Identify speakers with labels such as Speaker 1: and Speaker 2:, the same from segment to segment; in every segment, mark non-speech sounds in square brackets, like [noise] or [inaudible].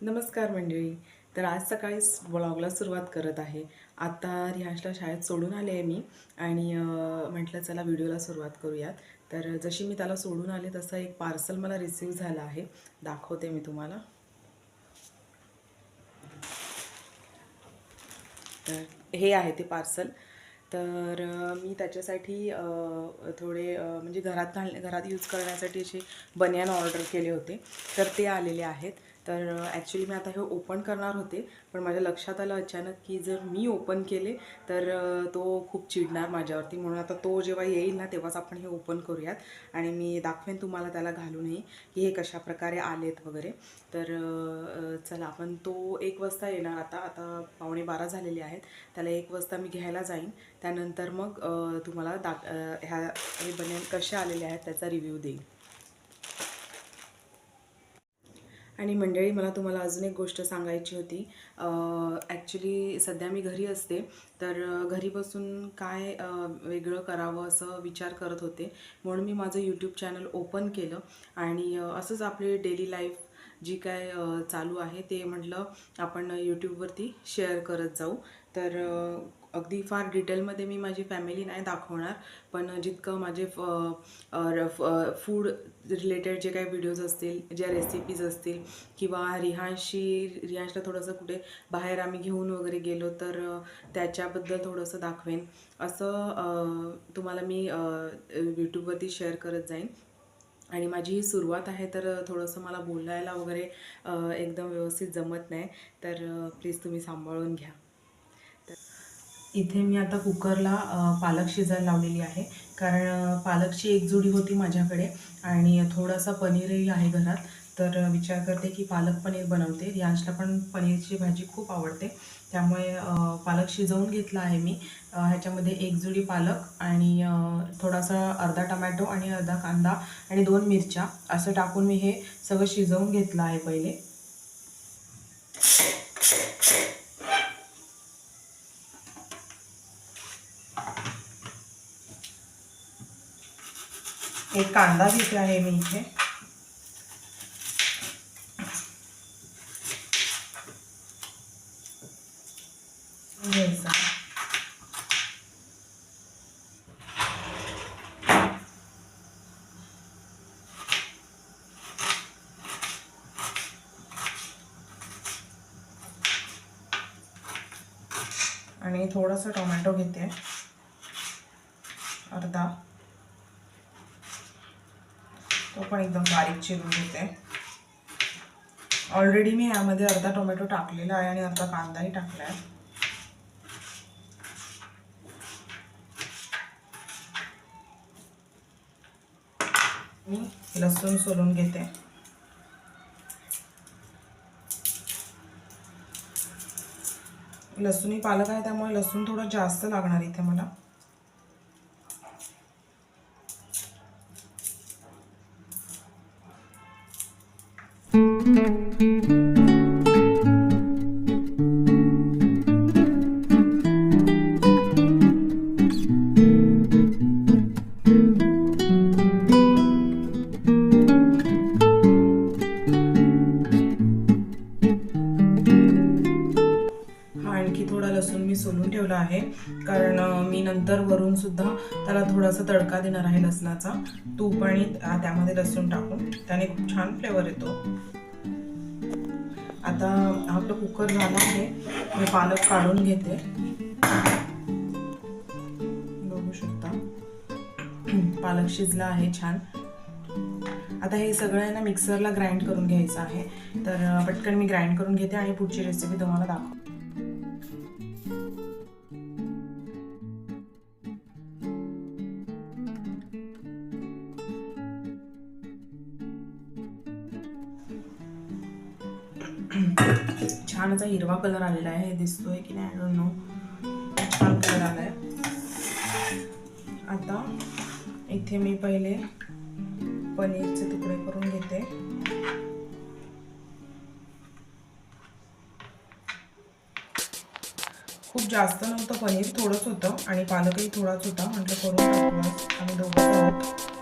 Speaker 1: नमस्कार मंडळी. तर आज सकाळीच ब्लॉगला सुरुवात करत आहे. आता रिहाशला शाळेत सोडून आले आहे मी आणि म्हटलं चला व्हिडिओला सुरुवात करूयात. तर जशी मी त्याला सोडून आले तसं एक पार्सल मला रिसीव झालं आहे. दाखवते मी तुम्हाला. तर हे आहे ते पार्सल तर मी त्याच्यासाठी थोडे म्हणजे घरात घाल घरात यूज करण्यासाठी असे बनियान ऑर्डर केले होते. तर ते आलेले आहेत. तर ॲक्च्युली मी आता हे ओपन करणार होते पण माझ्या लक्षात आलं अचानक की जर मी ओपन केले तर तो खूप चिडणार माझ्यावरती. म्हणून आता तो जेव्हा येईल ना तेव्हाच आपण हे ओपन करूयात. आणि मी दाखवेन तुम्हाला त्याला घालूनही की हे कशा प्रकारे आलेत वगैरे. तर चला आपण तो एक वाजता येणार आता. आता पावणे बारा झालेले आहेत. त्याला एक वाजता मी घ्यायला जाईन. त्यानंतर मग तुम्हाला दा ह्या हे बनियन कसे आलेले आहेत त्याचा रिव्ह्यू देईन. आणि मंडळी मला तुम्हाला अजून एक गोष्ट सांगायची होती. ॲक्च्युली सध्या मी घरी असते तर घरी बसून काय वेगळं करावं असं विचार करत होते. म्हणून मी माझं यूट्यूब चॅनल ओपन केलं आणि असंच आपली डेली लाईफ जी काय चालू आहे ते म्हटलं आपण यूट्यूबवरती शेअर करत जाऊ. तर अगदी फार डिटेलमध्ये मी माझी फॅमिली नाही दाखवणार पण जितकं माझे फूड रिलेटेड जे काही व्हिडिओज असतील ज्या रेसिपीज असतील किंवा रिहांशी रिहांशला थोडंसं कुठे बाहेर आम्ही घेऊन वगैरे गेलो तर त्याच्याबद्दल थोडंसं दाखवेन. असं तुम्हाला मी यूट्यूबवरती शेअर करत जाईन. आणि माझी ही सुरुवात आहे तर थोडंसं मला बोलायला वगैरे एकदम व्यवस्थित जमत नाही तर प्लीज तुम्ही सांभाळून घ्या. इथे मी आता कुकरला पालक शिजायला लावलेली आहे. कारण पालकची एक जुडी होती माझ्याकडे आणि थोडासा पनीरही आहे घरात. तर विचार करते की पालक पनीर बनवते. रियांशला पण पनीरची भाजी खूप आवडते. त्यामुळे पालक शिजवून घेतला आहे मी. ह्याच्यामध्ये एक जुडी पालक आणि थोडासा अर्धा टमॅटो आणि अर्धा कांदा आणि दोन मिरच्या असं टाकून मी हे सगळं शिजवून घेतलं आहे पहिले. एक कांदा घेते आहे मी इथे. घ्यायचा. आणि थोडंसं टोमॅटो घेते. अर्धा तो पण एकदम बारीक चिरून घेते. ऑलरेडी मी यामध्ये अर्धा टोमॅटो टाकलेला आहे आणि अर्धा कांदाही टाकला आहे मी लसूण सोलून घेते. लसूणी पालक आहे त्यामुळे लसूण थोडं जास्त लागणार इथे मला. सोलून ठेवला आहे. कारण मी नंतर वरून सुद्धा त्याला थोडासा तडका देणार आहे लसणाचा. तूप आणि त्यामध्ये लसूण टाकून. त्याने खूप छान फ्लेवर येतो. आता आपलं कुकर झालं आहे. मी पालक काढून घेते. बघू शकता. पालक शिजला आहे छान. आता हे सगळं आहे ना मिक्सरला ग्राइंड करून घ्यायचं आहे. तर पटकन मी ग्राइंड करून घेते आणि पुढची रेसिपी तुम्हाला दाखवते छान असा हिरवा कलर आलेला आहे. हे दिसतोय की नाही? आय नो छान कलर आलाय. आता इथे मी पहिले पनीरचे तुकडे करून घेते. खूप जास्त नव्हतं पनीर थोडंच होतं आणि पालकही थोडाच होता. म्हटलं करून टाकू आम्ही दोघं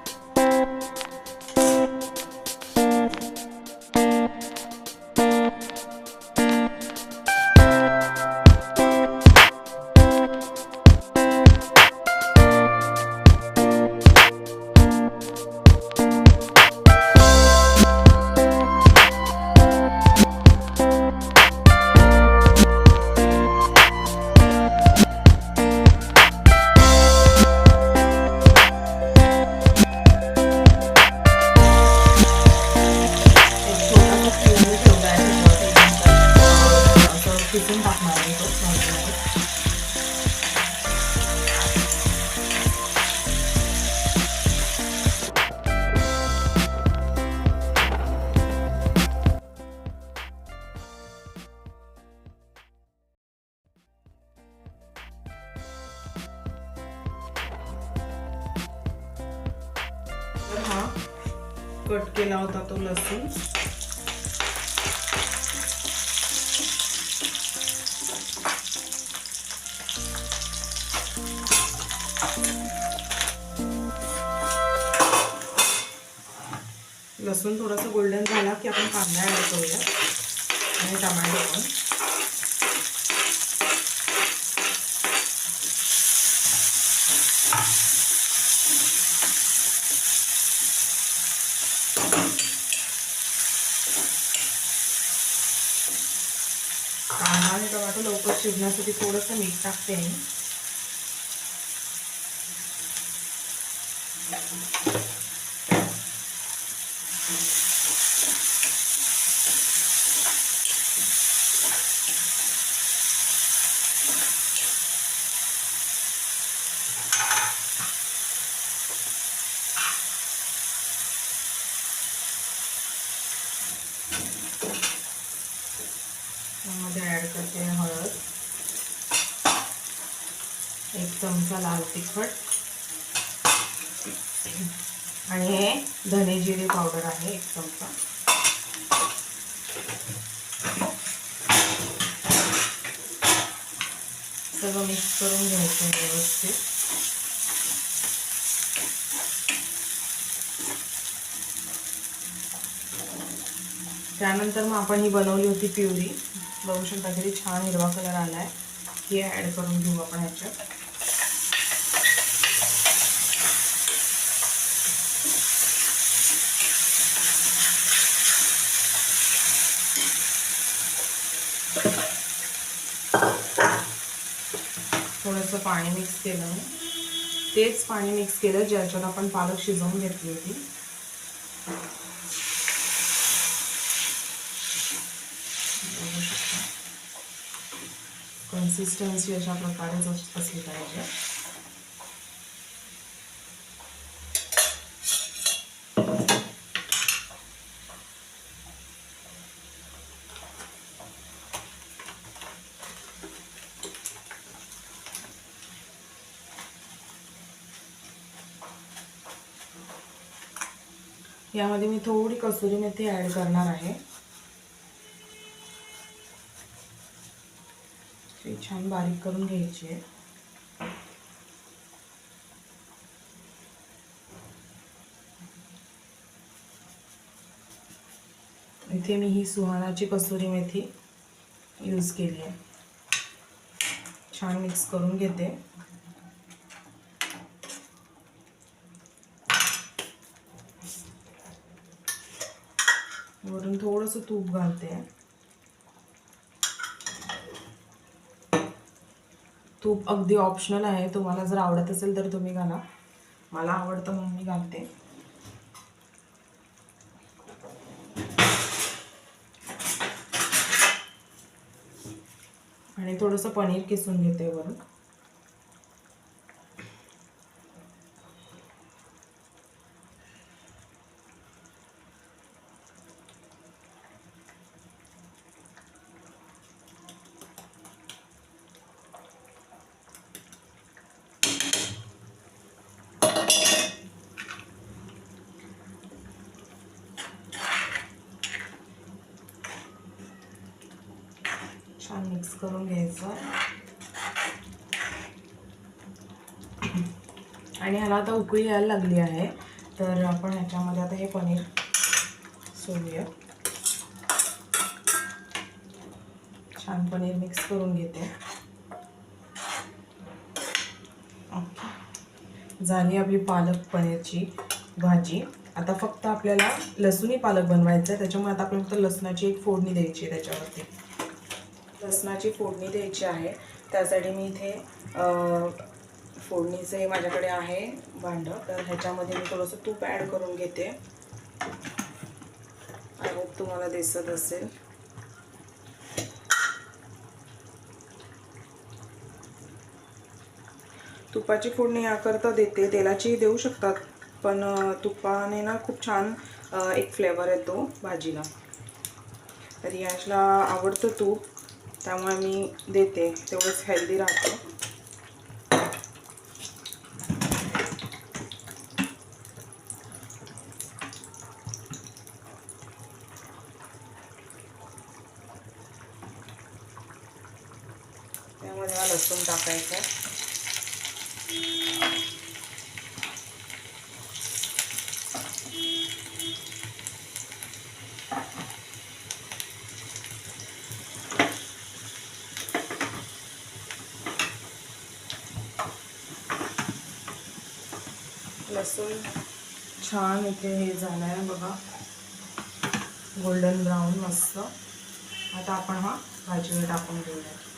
Speaker 1: लसूण थोडंसं गोल्डन झाला की आपण कांदा ॲड करूया. आणि टमाटो पण. कांदा आणि टमाटो लवकर शिजण्यासाठी थोडंसं मीठ टाकते मी त्यामध्ये ॲड करते हळद एक चमचा लाल तिखट. आणि हे धने जिरे पावडर आहे एक चमचा. सगळं मिक्स करून घ्यायचं व्यवस्थित. त्यानंतर मग आपण ही बनवली होती प्युरी. बघू शकता किती छान हिरवा कलर आला आहे ही ॲड करून घेऊ आपण ह्याच्यात थोडंसं पाणी मिक्स केलं. मी तेच पाणी मिक्स केलं ज्याच्यात आपण पालक शिजवून घेतली होती. कन्सिस्टन्सी अशा प्रकारेच असली पाहिजे. यामध्ये मी थोडी कसुरी मेथी ॲड करणार आहे. ती छान बारीक करून घ्यायची आहे. इथे मी ही सुहानाची कसुरी मेथी यूज केली आहे. छान मिक्स करून घेते. वरून थोडंसं तूप घालते. तूप अगदी ऑप्शनल आहे. तुम्हाला जर आवडत असेल तर तुम्ही घाला. मला आवडतं म्हणून मी घालते. आणि थोडंसं पनीर किसून घेते वरून छान मिक्स करून घ्यायचं आणि ह्याला आता उकळी यायला लागली आहे. तर आपण ह्याच्यामध्ये आता हे पनीर सोडूया. छान पनीर मिक्स करून घेते. झाली आपली पालक पनीरची भाजी. आता फक्त आपल्याला लसुणी पालक बनवायचं आहे त्याच्यामुळे आता आपण फक्त लसणाची एक फोडणी द्यायची आहे त्याच्यावरती. लसणाची फोडणी द्यायची आहे. त्यासाठी मी इथे फोडणीचं हे माझ्याकडे आहे भांडं. तर ह्याच्यामध्ये मी थोडंसं तूप ॲड करून घेते. आय होप तुम्हाला दिसत असेल. तुपाची फोडणी याकरता देते. तेलाची देऊ शकतात पण तुपाने ना खूप छान एक फ्लेवर येतो भाजीला. तर याशला आवडतं तूप त्यामुळे मी देते. तेवढंच हेल्दी राहतं यामध्ये हा लसूण टाकायचा लसूण छान इथे हे झालं आहे बघा. गोल्डन ब्राऊन मस्त. आता आपण हा भाजीवर टाकून घेऊया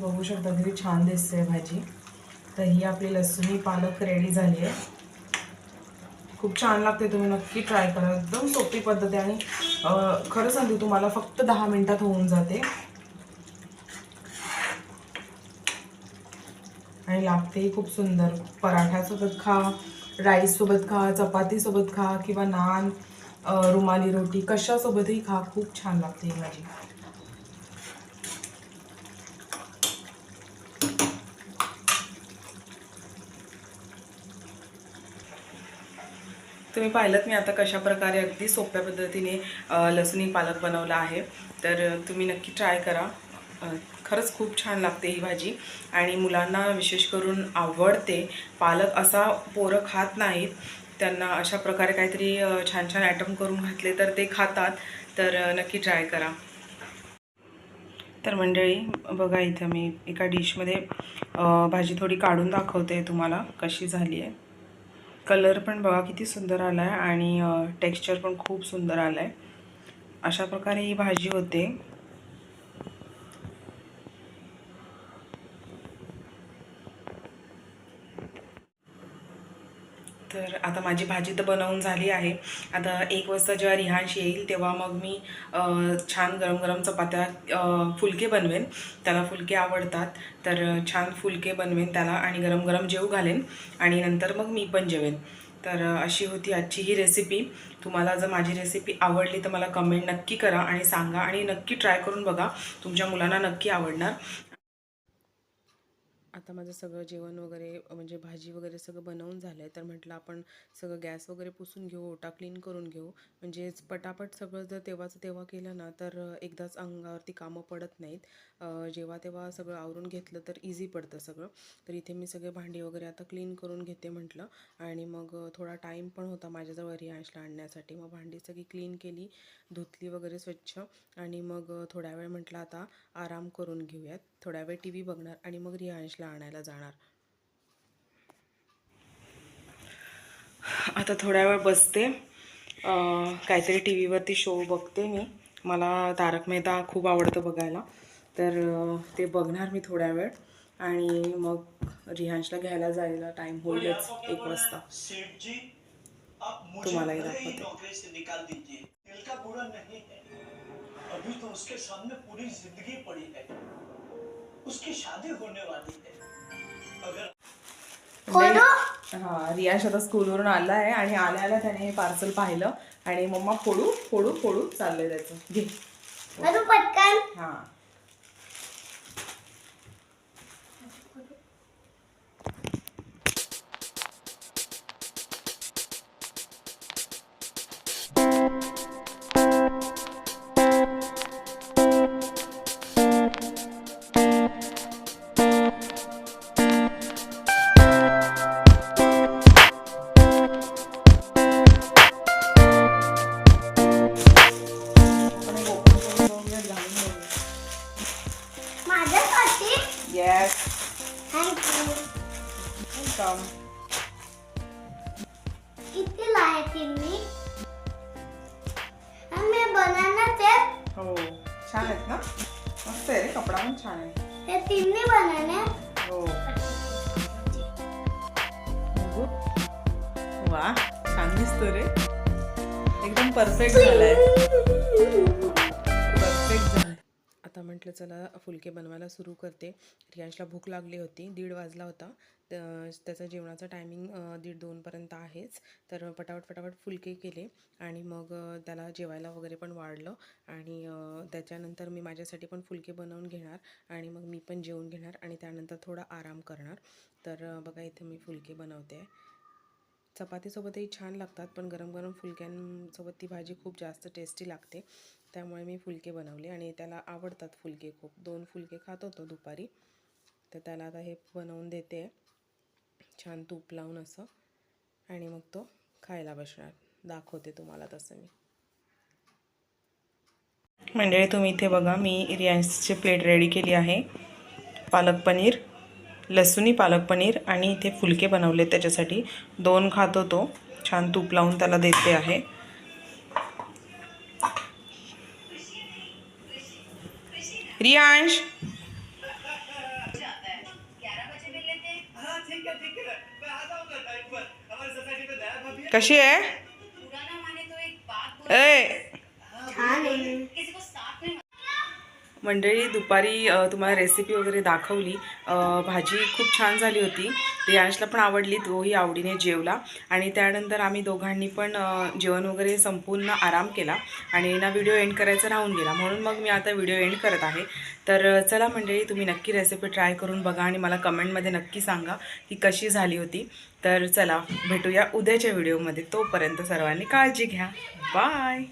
Speaker 1: बघू शकता किती छान दिसते भाजी. तर ही आपली लसूणी पालक रेडी झाली आहे खूप छान लागते तुम्ही नक्की ट्राय करा. एकदम सोपी पद्धत आहे आणि खरं सांगते तुम्हाला फक्त दहा मिनटात होऊन जाते. आणि लागतेही खूप सुंदर. पराठ्यासोबत खा राईससोबत खा चपातीसोबत खा किंवा नान रुमाली रोटी कशासोबतही खा. खूप छान लागते ही भाजी. तुम्ही पाहिलं मी आता कशा प्रकारे अगदी सोप्या पद्धतीने लसणी पालक बनवला आहे. तर तुम्ही नक्की ट्राय करा. खरंच खूप छान लागते ही भाजी. आणि मुलांना विशेष करून आवडते. पालक असा पोरं खात नाहीत. त्यांना अशा प्रकारे काहीतरी छान छान आयटम करून घातले तर ते खातात. तर नक्की ट्राय करा. तर मंडळी बघा इथं मी एका डिशमध्ये भाजी थोडी काढून दाखवते तुम्हाला कशी झाली आहे. कलर पण बघा किती सुंदर आला आहे आणि टेक्स्चर पण खूप सुंदर आलं आहे अशा प्रकारे ही भाजी होते. तर आता माझी भाजी तर बनवून झाली आहे. आता एक वाजता जेव्हा रिहांश येईल तेव्हा मग मी छान गरम गरम चपात्या फुलके बनवेन. त्याला फुलके आवडतात तर छान फुलके बनवेन त्याला आणि गरम गरम जेव घालेन आणि नंतर मग मी पण जेवेन. तर अशी होती आजची ही रेसिपी तुम्हाला जर माझी रेसिपी आवडली तर मला कमेंट नक्की करा आणि सांगा आणि नक्की ट्राय करून बघा. तुमच्या मुलांना नक्की आवडणार. आता माझं सगळं जेवण वगैरे म्हणजे भाजी वगैरे सगळं बनवून झालं आहे तर म्हटलं आपण सगळं गॅस वगैरे पुसून घेऊ ओटा क्लीन करून घेऊ. म्हणजेच पटापट सगळं जर तेव्हाचं तेव्हा केलं ना तर एकदाच अंगावरती कामं पडत नाहीत. जेव्हा तेव्हा सगळं आवरून घेतलं तर इझी पडतं सगळं. तर इथे मी सगळे भांडी वगैरे आता क्लीन करून घेते म्हटलं. आणि मग थोडा टाईम पण होता माझ्याजवळ रियांशला आणण्यासाठी. मग भांडी सगळी क्लीन केली धुतली वगैरे स्वच्छ. आणि मग थोड्या वेळ म्हटलं आता आराम करून घेऊयात. थोड्या वेळ टी व्ही बघणार आणि मग रियांशला आणायला जाणार. आता थोड्या वेळ बसते. काहीतरी टी व्हीवरती शो बघते मी. मला तारक मेहता खूप आवडतं बघायला. तर ते बघणार मी थोड्या वेळ. आणि मग रिहांशला घ्यायला जायला टाईम होईलच एक वाजता. तुम्हालाही
Speaker 2: ही
Speaker 1: दाखवते.
Speaker 2: दिल का बुरा नहीं है। अभी तो उसके सामने पूरी जिंदगी पड़ी है। उसकी शादी होने वाली है। अगर
Speaker 1: हा? रियाश आता स्कूलवरून आला आहे आणि आल्या आल्या त्याने हे पार्सल पाहिलं आणि मम्मा फोडू फोडू फोडू चाललंय त्याचं. घे.
Speaker 3: पटकन.
Speaker 1: हा. Yes,
Speaker 3: thank you
Speaker 1: welcome.
Speaker 3: किती लाय मी? मी बनानाच आहेत.
Speaker 1: हो छान आहेत ना? मस्त आहे रे कपडा पण छान आहे.
Speaker 3: हे तिन्ही बनाने
Speaker 1: हो. वा छान दिसतो रे. एकदम परफेक्ट झालाय. [laughs] [laughs] आता म्हटलं चला फुलके बनवायला सुरू करते. रियांशला भूक लागली होती दीड वाजला होता. त्याचा त्याचं टायमिंग दीड दोनपर्यंत आहेच. तर पटापट पटापट फुलके केले आणि मग त्याला जेवायला वगैरे पण वाढलं. आणि त्याच्यानंतर मी माझ्यासाठी पण फुलके बनवून घेणार आणि मग मी पण जेवून घेणार आणि त्यानंतर थोडा आराम करणार. तर बघा इथे मी फुलके बनवते. आहे चपातीसोबतही छान लागतात पण गरम गरम फुलक्यांसोबत ती भाजी खूप जास्त टेस्टी लागते. त्यामुळे मी फुलके बनवले आणि त्याला आवडतात फुलके खूप. दोन फुलके खात होतो दुपारी. तर त्याला आता हे बनवून देते. छान तूप लावून असं. आणि मग तो खायला बसणार. दाखवते तुम्हाला तसं मी. मंडळी तुम्ही इथे बघा मी रियांशची प्लेट रेडी केली आहे. पालक पनीर लसूणी पालक पनीर आणि इथे फुलके बनवले त्याच्यासाठी. दोन खातो तो छान तूप लावून त्याला देते आहे. रियांश? कशी आहे? ए! मंडळी दुपारी तुम्हाला रेसिपी वगैरे दाखवली. भाजी खूप छान झाली होती. रियांशला पण आवडली तोही आवडीने जेवला. आणि त्यानंतर आम्ही दोघांनी पण जेवण वगैरे संपूर्ण आराम केला. आणि ना व्हिडिओ एंड करायचा राहून गेला. म्हणून मग मी आता व्हिडिओ एंड करत आहे. तर चला मंडळी तुम्ही नक्की रेसिपी ट्राय करून बघा आणि मला कमेंटमध्ये नक्की सांगा की कशी झाली होती. तर चला भेटूया उद्याच्या व्हिडिओमध्ये. तोपर्यंत सर्वांनी काळजी घ्या. बाय!